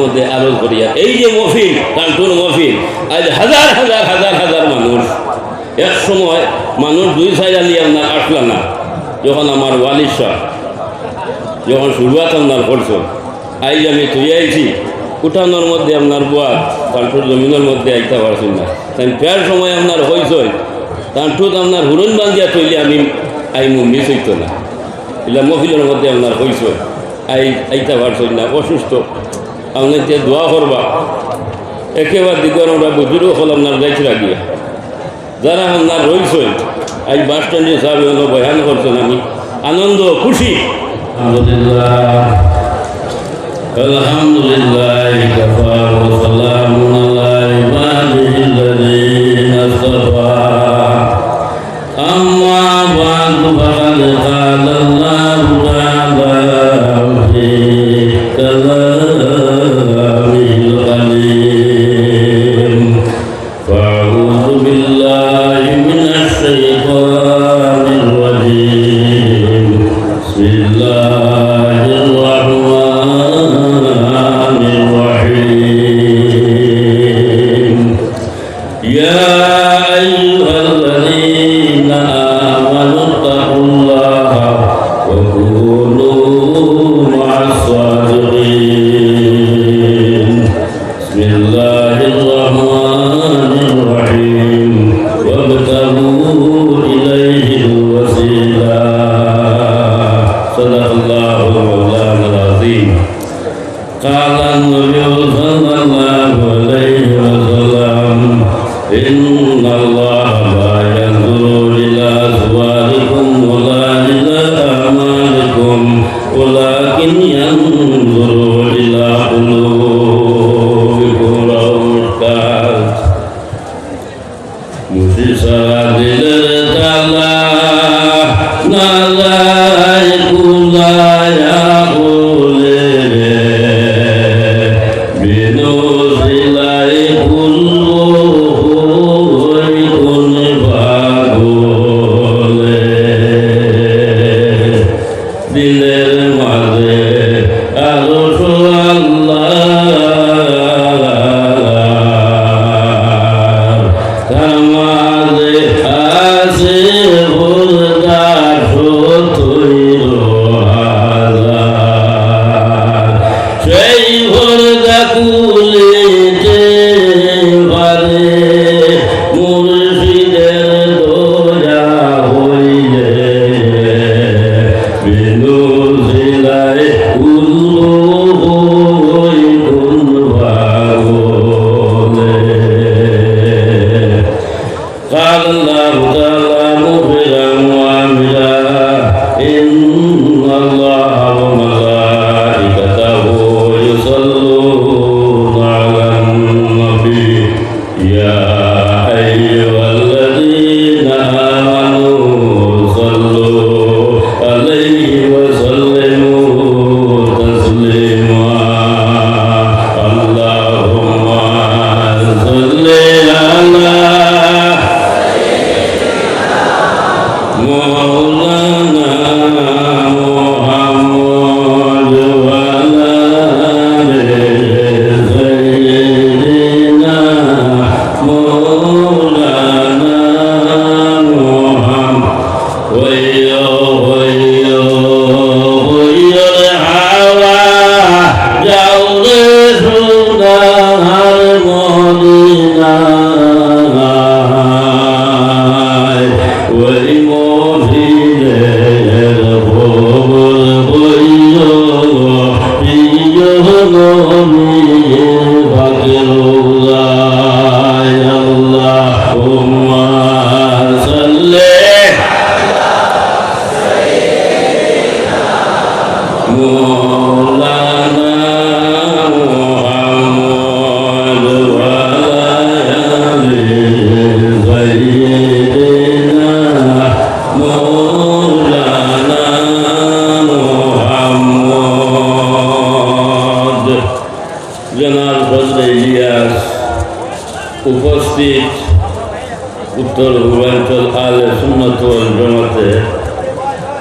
মধ্যে এই যে আজ হাজার হাজার হাজার হাজার মানুষ। এক সময় মানুষ দুই আপনার যখন আমার যখন আপনার আমি আইছি, উঠানোর মধ্যে আপনার বুয়া কান্টুর জমিনের মধ্যে আইতে পারছি না। তাই ফের সময় আপনার হয়েছে কান্টুত আপনার হুরন বান্ধিয়া তৈরি আমি আইমু মিস হইতো না মহিলার মধ্যে আপনার হয়েছে আই আইতে পারছি না, অসুস্থ। আপনার যে দোয়া করবা, একেবারে দিগর আমরা বুজুর্গ হল আপনার যাইতে লাগিয়া। যারা আপনার রয়েছে আজ বাস স্ট্যান্ডে সাহেব বয়ান করছেন আমি। আনন্দ, খুশি। আলহামদুলিল্লাহ আলহামদুলিল্লাহ Sabadina.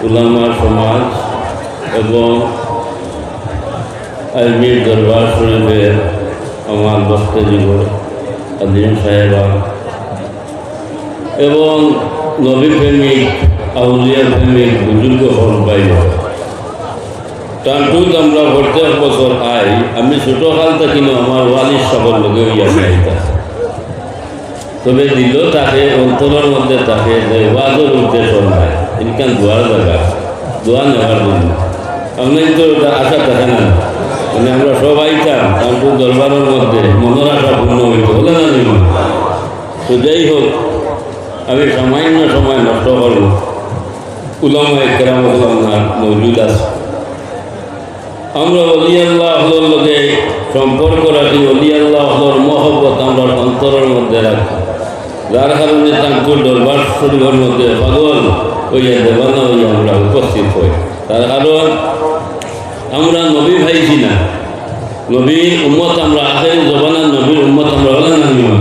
উলামা সমাজ এবং আজমির দরবার শরীফের আমার বক্তজীব আজিম সাহেবা এবং নবী প্রেমিক, আউলিয়া প্রেমিক, বুজুর্গ হল বাইরে টানটুত আমরা প্রত্যেক বছর আই আমি ছোট কাল থেকে আমার ওয়ালির সকল লোকে ইয়া চাইতা তবে দিল তাকে অন্তরের মধ্যে তাকে যে উদ্দেশ্য নাই। ইনকান দোয়ার জায়গা দোয়া নেওয়ার জন্য আমি তো আশা থাকে না মানে আমরা সবাই চান তারপর দরবারের মধ্যে মনের পূর্ণ হইতে হলে না নিব তো যাই হোক আমি সামান্য সময় নষ্ট করব উলামা একরাম না মৌজুদ আছে আমরা অলি আল্লাহ হলোর লগে সম্পর্ক রাখি অলি আল্লাহ হলোর মহব্বত আমরা অন্তরের মধ্যে রাখি যার কারণে তাঙ্কুর দরবার শরীফের মধ্যে পাগল হইয়া দেবানা হইয়া আমরা উপস্থিত হই। তার কারণ আমরা নবী ভাইছি না। নবীর উম্মত আমরা আখেরি জবানার নবীর উম্মত আমরা হলে না নিমা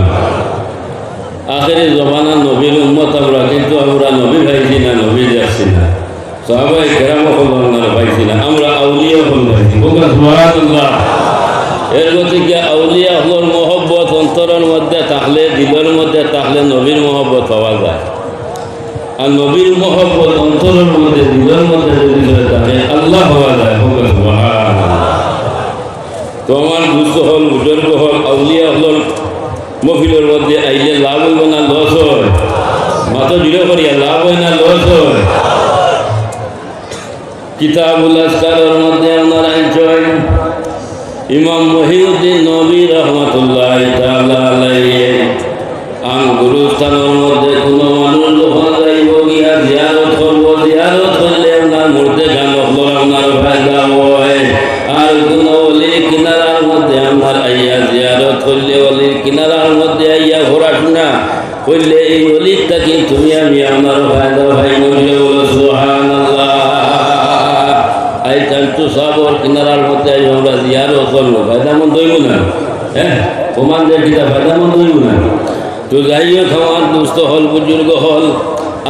আখেরি জবানার নবীর উম্মত আমরা কিন্তু আমরা নবী ভাইছি না নবী যাচ্ছি না। সাহাবাই কেরাম হল আমরা পাইছি না। আমরা আউলিয়া হল পাইছি এর গতিকে আউলিয়া মহব্বত অন্তরের মধ্যে থাকলে দিলের মধ্যে থাকলে নবীর মহব্বত পাওয়া যায়। আর নবীর মহব্বত অন্তরের মধ্যে, দিলের মধ্যে যদি থাকে আল্লাহ হওয়া যায়। তো আমার দুস্থ হল, বুজুর্গ হল, আউলিয়া হলর মফিলের মধ্যে আইলে লাভ হইব না, লস হয়। মাত্র দৃঢ় করিয়া লাভ হয় না, লস হয়। কিতাবুল আসকারের মধ্যে আমার আইনচয় ইমাম মহিউদ্দিন নবী রহমতুল্লাহ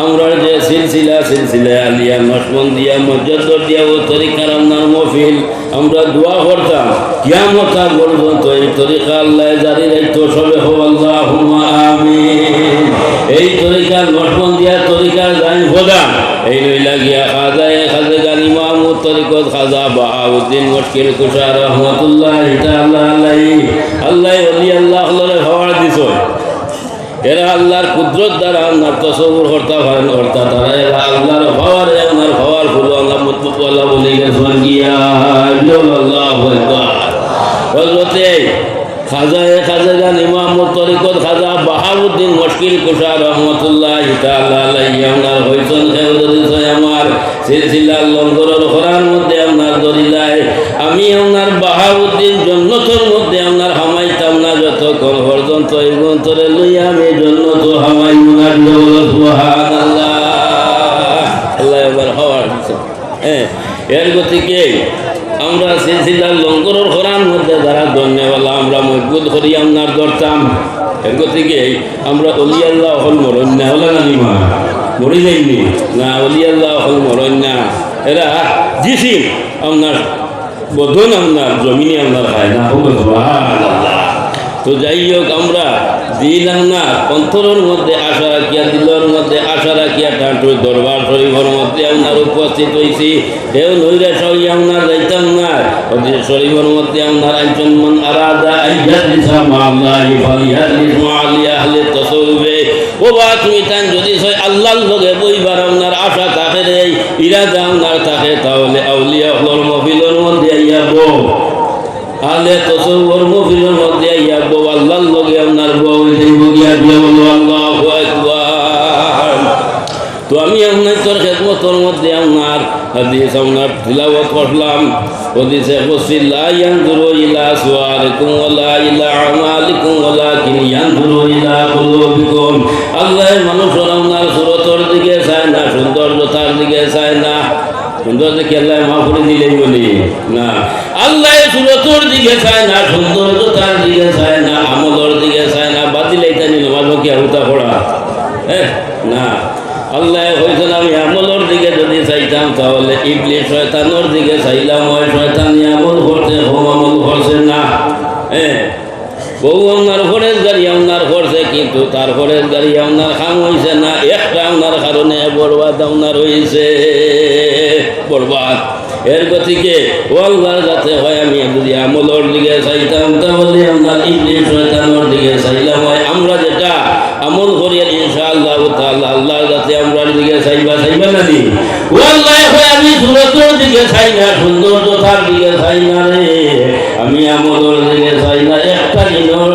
আমরা যে সিলসিলা সিলসিলা আলিয়া নসমন দিয়া মজ্জর দিয়া, ও তরিকার আপনার মফিল আমরা দোয়া করতাম। কিয়ামতা পর্যন্ত এই তরিকা আল্লাহ জারি রাখতো, সবে হো আল্লাহ আমিন। এই তরিকার নসমন দিয়া, তরিকার জানি হোদা এই লইলা গিয়া খাজায় খাজে গানি মাহমুদ তরিকত খাজা বাহাউদ্দিন মুশকিল কুষা রহমতুল্লাহ আল্লাহ আল্লাহ আল্লাহ আল্লাহ এরা আল্লাহর কুদরত দ্বারা আপনার তসবুর হর্তা ভারণ হর্তা তারা এরা আল্লাহর ভাওয়ার আপনার ভাওয়ার ফুল আল্লাহ মুতমুক আল্লাহ বলে গেছেন গিয়া আল্লাহ হজরতে খাজা এ খাজা গান ইমাম তরিকত খাজা বাহাউদ্দিন মুশকিল কুষা রহমতুল্লাহ আপনার হইছেন আমার সিলসিলা লঙ্গরের খরার মধ্যে, আপনার দরিলায় আমি আপনার বাহাউদ্দিন জন্নতর মধ্যে আপনার হামাইতাম না যতক্ষণ পর্যন্ত এই গ্রন্থরে লইয়া আমি জন্নত হামাই মুনার সুবহানাল্লাহ আল্লাহ এবার হওয়ার দিছে হ্যাঁ এর গতিকে আমরা সিলসিলার লঙ্গরের খরার মধ্যে যারা ধন্যবাদ আমরা মজবুত করি আপনার ধরতাম এর গতিকে আমরা অলি আল্লাহ হল মরণ না নিমা মরে যাইনি। না হল এরা জিসিম, আপনার বধন আপনার জমিনে আপনার। তো যাই হোক, আমরা দিলাম না অন্তরের মধ্যে আশা রাখিয়া, দিলের মধ্যে আশা রাখিয়া, ঠাকুর দরবার মধ্যে আপনার উপস্থিত হয়েছি কেউ নইরা সই আপনার যাইতাম না। শরীফের মধ্যে আপনার একজন মন আরাদা আইয়াদিসা মাল্লাহি ফালিয়াদিস ও তুমি তান যদি আল্লাহ লগে বইবার আপনার আশা থাকে রে ইরাদা আপনার থাকে তাহলে আউলিয়া হলর মফিলের মধ্যে আইয়া বউ আলে তসব্বর মফিলের মধ্যে ইয়া বউ আল্লাহর লগে আপনার বউ দেব গিয়া দিয়া বলো আল্লাহু আকবার তো আমি আপনার তোর মধ্যে আপনার হাদিস আপনার তিলাওয়াত করলাম। হাদিসে বসি লা ইয়ানজুরু ইলা সুয়ারিকুম ইলা আমালিকুম ওয়ালাকিন ইয়ানজুরু ইলা কুলুবিকুম। আল্লাহ সুরতর দিকে চায় না, সৌন্দর্যতার দিকে চায় না। সুন্দর দেখে আল্লাহ মা করে দিলেই বলি। না। আল্লাহ সুরতর দিকে চায় না, সৌন্দর্যতার দিকে চায় না, আমলর দিকে চায় না। বাতিল এটা নিল মাঝকে হুতা পড়া। হ্যাঁ? না। আল্লাহ হয়েছেন আমি আমলর দিকে যদি চাইতাম, তাহলে ইবলি শয়তানোর দিকে চাইলাম, ওই শয়তানি আমল করতে হোম আমল করছে না। হ্যাঁ বউ আপনার খরচ গাড়ি আপনার করছে, কিন্তু তার খরচ গাড়ি আপনার খাম হয়েছে না, একটা আপনার কারণে বরবাদ আপনার হয়েছে বরবাদ। এর গতিকে ওয়াল্লার যাতে হয়, আমি যদি আমলের দিকে চাইতাম, তাহলে আপনার ইংলিশ শয়তানোর দিকে চাইলাম হয় আমরা যেটা আমল করি ইনশাআল্লাহ তাআলা আল্লাহর কাছে আমরা দিকে চাইবা চাইবা না দি ওয়াল্লাহ হয় আমি সুরতের দিকে চাই না সৌন্দর্যতার দিকে চাই না রে। আমি আমলের দিকে চাই না, একটা দিনের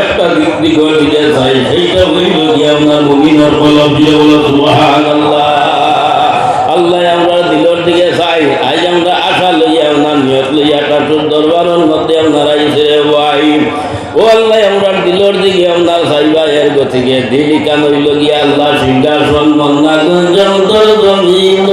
একটা দিক দিকের দিকে চাই সেইটা হইল কি আপনার মুমিনের কলম দিয়ে বলো, সুবহানাল্লাহ। আল্লাহ আমরা দিলর দিকে চাই আজ আমরা আশা লইয়া আমরা নিয়ত লইয়া কাটুর দরবারের মধ্যে আমরা আইসে রে ভাই ও আল্লাহ, আমরা দিলর দিকে আমরা চাইবা এর গতিকে। দিল কান গিয়া আল্লাহ সিংহাসন মন্না গুঞ্জন তোর জমিন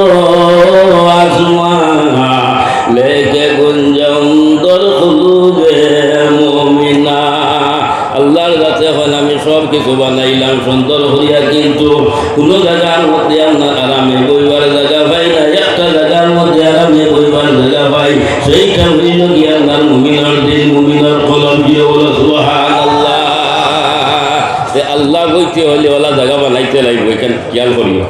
আল্লাহর কাছে এখন আমি সব কিছু বানাইলাম, সুন্দর হইয়া কিন্তু কোনো জায়গার মধ্যে আপনার আরামে বইবার জায়গা পাই না, একটা জায়গার মধ্যে আরামে বইবার জায়গা পাই। সেইটা হইল কি আপনার মুমিনার দিন মুমিনার কলম দিয়ে বলো সুহান আল্লাহ আল্লাহ বইতে হলে ওলা জায়গা বানাইতে লাগবে, এখানে খেয়াল করিও।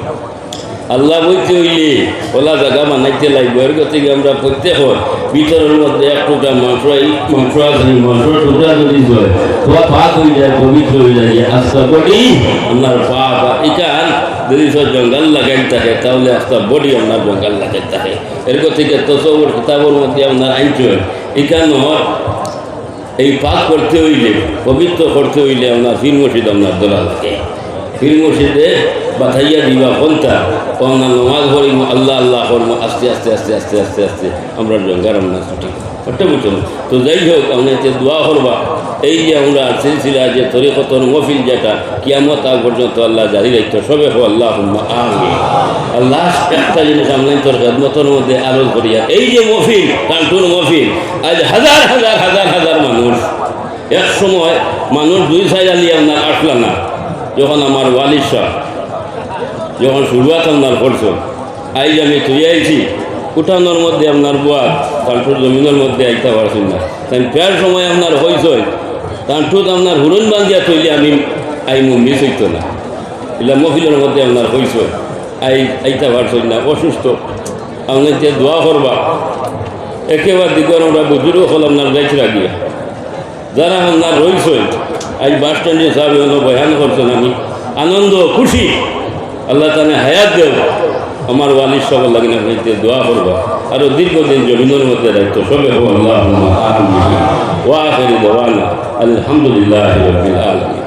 আল্লাহ বইতে হইলে ওলা জায়গা বানাইতে লাগবে। এর গতিকে আমরা প্রত্যেক ভিতরের মধ্যে এক টুকরা মাংস মাংস আছে মাংস টুকরা যদি হয় তোমার পাক হয়ে যায় পবিত্র হয়ে যায় আস্তা বডি আপনার পা বা এখান যদি সব জঙ্গল লাগাই থাকে, তাহলে আস্তা বডি আপনার জঙ্গল লাগাই থাকে। এর গতিকে তসবর কিতাবের মধ্যে আপনার আইনতে হয়? এখানে এই পাক করতে হইলে, পবিত্র করতে হইলে আপনার ফির মসজিদ আপনার দোলা লাগে। ফির মসজিদে বাথাইয়া দিবা কোনটা কোনটা নমাজ পড়িব আল্লাহ আল্লাহ করব আস্তে আস্তে আস্তে আস্তে আস্তে আস্তে। আমরা জঙ্গার আমরা সঠিক করতে বুঝছ তো যাই হোক এতে দোয়া করবা। এই যে আমরা সিলসিলা যে তরিকতর মফিল যেটা, কিয়ামত আগ পর্যন্ত আল্লাহ জারি রাখতো, সবে হো আল্লাহ আল্লাহ একটা জিনিস আমরা তোর খেদমতর মধ্যে আলোচ করিয়া এই যে মফিল কান্টুর মফিল আজ হাজার হাজার হাজার হাজার মানুষ। এক সময় মানুষ দুই সাইড আলিয়ে আপনার আসলা না। যখন আমার ওয়ালিদ শাহ যখন শুরুয়াত আপনার করছ আইজ আমি তুই আইছি, উঠানোর মধ্যে আপনার বুয়া কান্টুর জমিনের মধ্যে আইতে পারছি না। তাই ফের সময় আপনার হয়েছে কান্টুত আপনার হুরুন বান্ধিয়া তৈলে আমি আই মিস হইতো না। এগুলা মহিলার মধ্যে আপনার হয়েছে আই আইতে পারছি না, অসুস্থ। আপনার যে দোয়া করবা, একেবারে দিগর আমরা বুজুর্গ হল আপনার যাইতে লাগিয়া যারা আপনার রয়েছে আজ বাস স্ট্যান্ডে সাহেব বয়ান করছেন আমি। আনন্দ, খুশি। আল্লাহ তানে হায়াত দেব। আমার ওয়ালির সকল লাগে না হইতে দোয়া করবা। আরও দীর্ঘদিন জমিনের মধ্যে দায়িত্ব সবে হো আল্লাহ ওয়া আখিরি দাওয়ানা, আলহামদুলিল্লাহ রাব্বিল আলামিন।